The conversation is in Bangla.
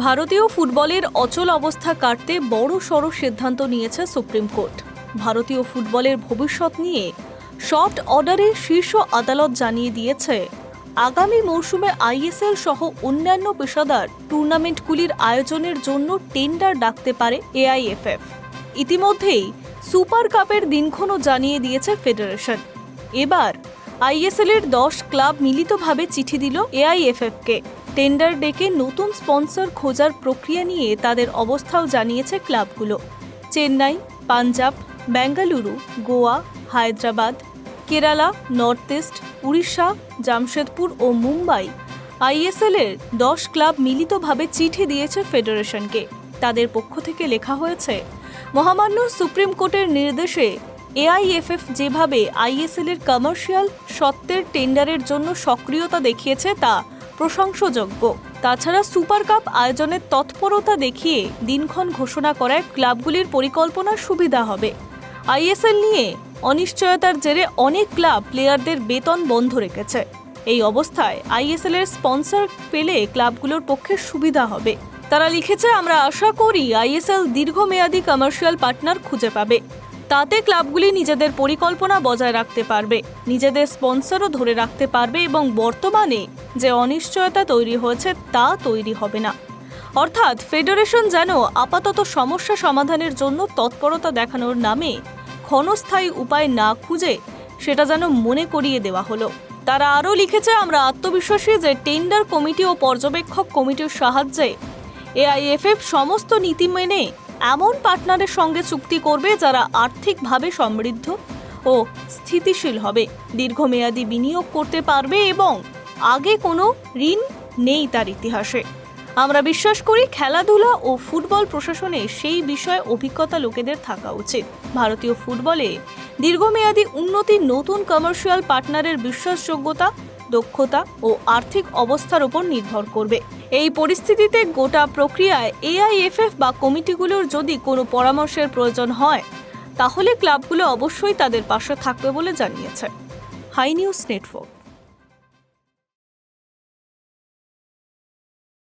ভারতীয় ফুটবলের অচল অবস্থা কাটতে বড় সড় সিদ্ধান্ত নিয়েছে সুপ্রিম কোর্ট। ভারতীয় ফুটবলের ভবিষ্যৎ নিয়ে শর্ট অর্ডারে শীর্ষ আদালত জানিয়ে দিয়েছে, আগামী মৌসুমে আইএসএল সহ অন্যান্য পেশাদার টুর্নামেন্টগুলির আয়োজনের জন্য টেন্ডার ডাকতে পারে এআইএফএফ। ইতিমধ্যেই সুপার কাপের দিনক্ষণও জানিয়ে দিয়েছে ফেডারেশন। এবার আইএসএল এর দশ ক্লাব মিলিতভাবে চিঠি দিল এআইএফএফকে। টেন্ডার ডেকে নতুন স্পন্সর খোঁজার প্রক্রিয়া নিয়ে তাদের অবস্থাও জানিয়েছে ক্লাবগুলো। চেন্নাই, পাঞ্জাব, বেঙ্গালুরু, গোয়া, হায়দ্রাবাদ, কেরালা, নর্থ ইস্ট, উড়িষ্যা, জামশেদপুর ও মুম্বাই আইএসএল এর দশ ক্লাব মিলিতভাবে চিঠি দিয়েছে ফেডারেশনকে। তাদের পক্ষ থেকে লেখা হয়েছে, মহামান্য সুপ্রিম কোর্টের নির্দেশে এআইএফএফ যেভাবে আইএসএল এর কমার্শিয়াল সত্ত্বের টেন্ডারের জন্য সক্রিয়তা দেখিয়েছে তা প্রশংসযোগ্য। তাছাড়া সুপার কাপ আয়োজনের তৎপরতা দেখিয়ে দিনক্ষণ ঘোষণা করায় ক্লাবগুলির পরিকল্পনার সুবিধা হবে। আইএসএল নিয়ে অনিশ্চয়তার জেরে অনেক ক্লাব প্লেয়ারদের বেতন বন্ধ রেখেছে। এই অবস্থায় আইএসএল এর স্পন্সর পেলে ক্লাবগুলোর পক্ষে সুবিধা হবে। তারা লিখেছে, আমরা আশা করি আইএসএল দীর্ঘমেয়াদী কমার্শিয়াল পার্টনার খুঁজে পাবে। তাতে ক্লাবগুলি নিজেদের পরিকল্পনা বজায় রাখতে পারবে। নিজেদের স্পন্সরও ধরে রাখতে পারবে এবং বর্তমানে যে অনিশ্চয়তা তৈরি হয়েছে তা তৈরি হবে না। অর্থাৎ ফেডারেশন যেন আপাতত সমস্যা সমাধানের জন্য তৎপরতা দেখানোর নামে ক্ষণস্থায়ী উপায় না খুঁজে সেটা যেন মনে করিয়ে দেওয়া হলো। তারা আরও লিখেছে, আমরা আত্মবিশ্বাসী যে টেন্ডার কমিটি ও পর্যবেক্ষক কমিটির সাহায্যে এআইএফএফ সমস্ত নীতি মেনে এমন পার্টনারের সঙ্গে চুক্তি করবে যারা আর্থিকভাবে সমৃদ্ধ ও স্থিতিশীল হবে। দীর্ঘমেয়াদী বিনিয়োগ করতে পারবে এবং আগে কোনো ঋণ নেই তার ইতিহাসে। আমরা বিশ্বাস করি খেলাধুলা ও ফুটবল প্রশাসনে সেই বিষয়ে অভিজ্ঞতা লোকেদের থাকা উচিত। ভারতীয় ফুটবলে দীর্ঘমেয়াদী উন্নতি নতুন কমার্শিয়াল পার্টনারের বিশ্বাসযোগ্যতা দক্ষতা ও আর্থিক অবস্থার উপর নির্ভর করবে। এই পরিস্থিতিতে গোটা প্রক্রিয়ায় এআইএফএফ বা কমিটিগুলোর যদি কোনো পরামর্শের প্রয়োজন হয়, তাহলে ক্লাবগুলো অবশ্যই তাদের পাশে থাকবে বলে জানিয়েছে। Hi news network.